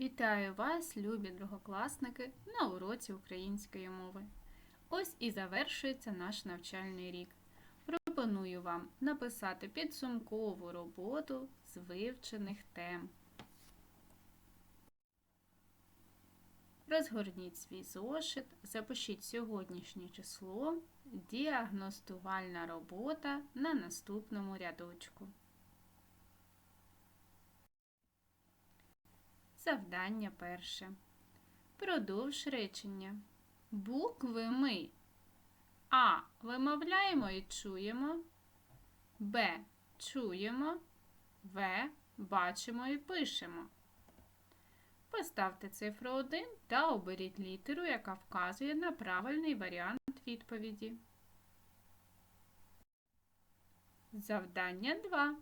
Вітаю вас, любі другокласники, на уроці української мови. Ось і завершується наш навчальний рік. Пропоную вам написати підсумкову роботу з вивчених тем. Розгорніть свій зошит, запишіть сьогоднішнє число, діагностувальна робота на наступному рядочку. Завдання перше. Продовж речення. Букви ми А. Вимовляємо і чуємо. Б. Чуємо. В. Бачимо і пишемо. Поставте цифру 1 та оберіть літеру, яка вказує на правильний варіант відповіді. Завдання 2.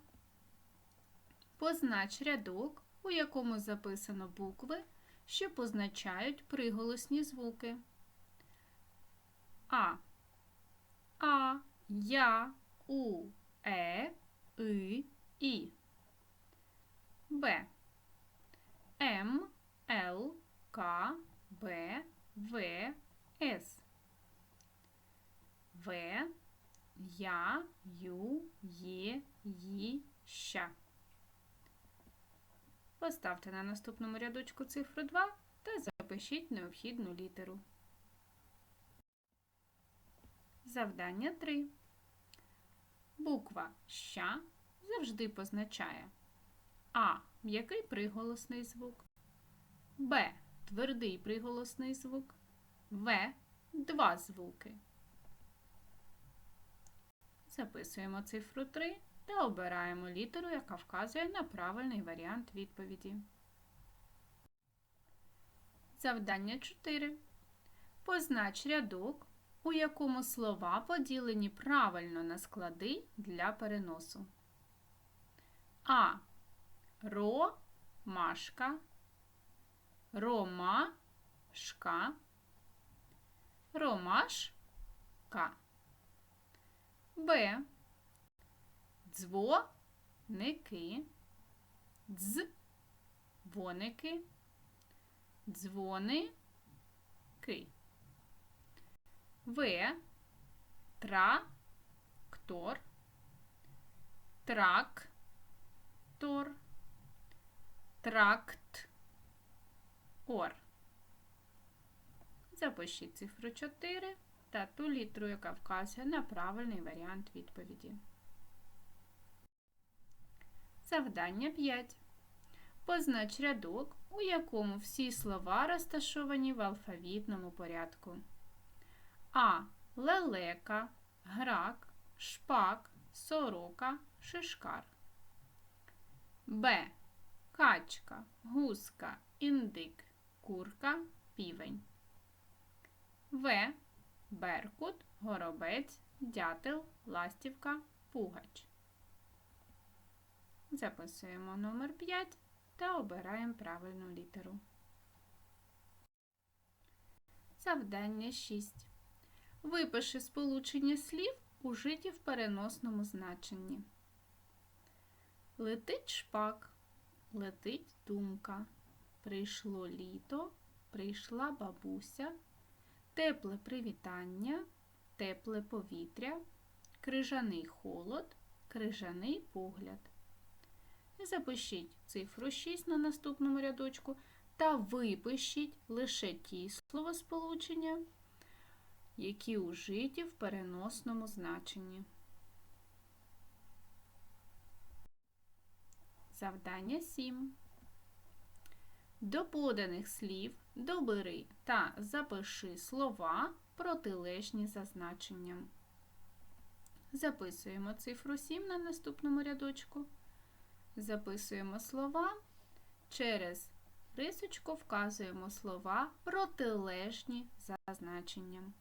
Познач рядок, у якому записано букви, що позначають приголосні звуки. А. А, Я, У, Е, И, І. Б. М, Л, К, Б, В, С. В, Я, Ю, Є, Ї, Ща. Поставте на наступному рядочку цифру 2 та запишіть необхідну літеру. Завдання 3. Буква ща завжди позначає А. М'який приголосний звук, Б. Твердий приголосний звук, В. Два звуки. Записуємо цифру 3 та обираємо літеру, яка вказує на правильний варіант відповіді. Завдання 4. Познач рядок, у якому слова поділені правильно на склади для переносу. А. Ро, машка, ромашка, ромашка. Б. Дзвоники, дзвоники, дзвоники. В. Трактор, трактор, трактор. Запишіть цифру 4 та ту літеру, яка вказує на правильний варіант відповіді. Завдання 5. Познач рядок, у якому всі слова розташовані в алфавітному порядку. А. Лелека, грак, шпак, сорока, шишкар. Б. Качка, гуска, індик, курка, півень. В. Беркут, горобець, дятел, ластівка, пугач. Записуємо номер 5 та обираємо правильну літеру. Завдання 6. Випиши сполучення слів, ужиті в переносному значенні. Летить шпак, летить думка. Прийшло літо, прийшла бабуся, тепле привітання, тепле повітря, крижаний холод, крижаний погляд. Запишіть цифру 6 на наступному рядочку та випишіть лише ті словосполучення, які ужиті в переносному значенні. Завдання 7. До поданих слів добери та запиши слова протилежні за значенням. Записуємо цифру 7 на наступному рядочку. Записуємо слова. Через рисочку вказуємо слова протилежні за значенням.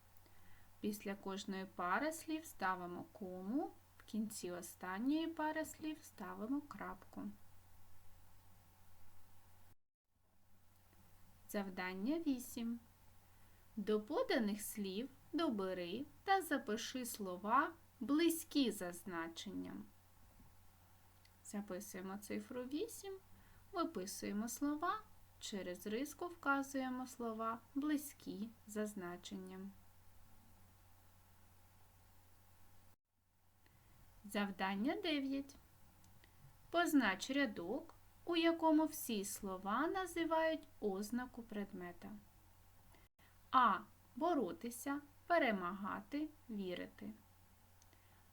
Після кожної пари слів ставимо кому, в кінці останньої пари слів ставимо крапку. Завдання 8. До поданих слів добери та запиши слова близькі за значенням. Записуємо цифру 8, виписуємо слова Через риску вказуємо слова близькі за значенням. Завдання 9. Познач рядок, у якому всі слова називають ознаку предмета. А. Боротися, перемагати, вірити.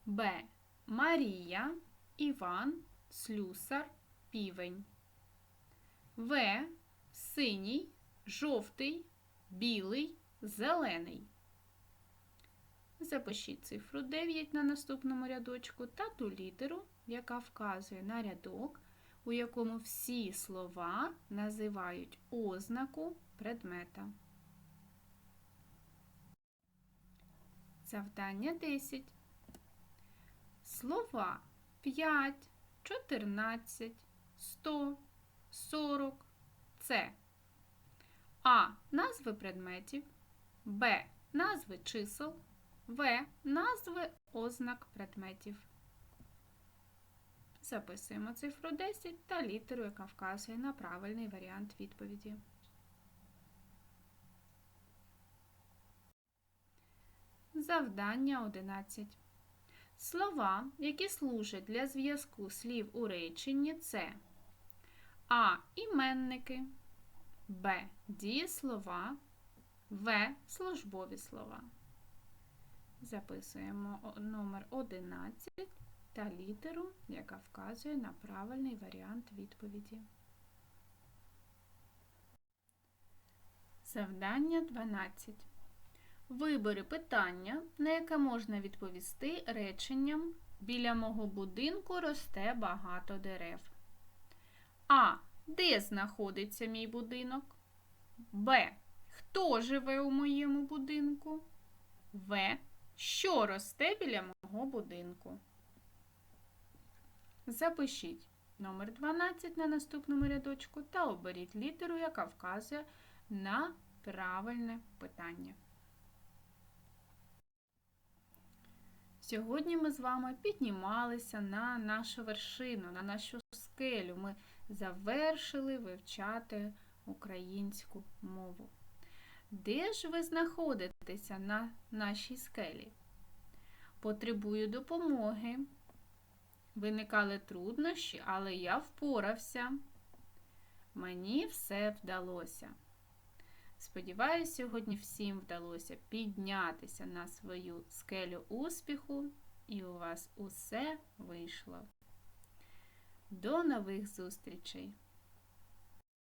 Б. Марія, Іван, слюсар, півень. В. Синій, жовтий, білий, зелений. Запишіть цифру 9 на наступному рядочку та ту літеру, яка вказує на рядок, у якому всі слова називають ознаку предмета. Завдання 10. Слова 5, 14, 100, 40 це А. Назви предметів, Б. Назви чисел, В. Назви ознак предметів. Записуємо цифру 10 та літеру, яка вказує на правильний варіант відповіді. Завдання 11. Слова, які служать для зв'язку слів у реченні, це А. Іменники, Б. Дієслова, В. Службові слова. Записуємо номер 11 та літеру, яка вказує на правильний варіант відповіді. Завдання 12. Вибери питання, на яке можна відповісти реченням Біля мого будинку росте багато дерев. А. Де знаходиться мій будинок? Б. Хто живе у моєму будинку? В. Що росте біля мого будинку? Запишіть номер 12 на наступному рядочку та оберіть літеру, яка вказує на правильне питання. Сьогодні ми з вами піднімалися на нашу вершину, на нашу скелю. Ми завершили вивчати українську мову. Де ж ви знаходитеся на нашій скелі? Потребую допомоги. Виникали труднощі, але я впорався. Мені все вдалося. Сподіваюсь, сьогодні всім вдалося піднятися на свою скелю успіху, і у вас усе вийшло. До нових зустрічей!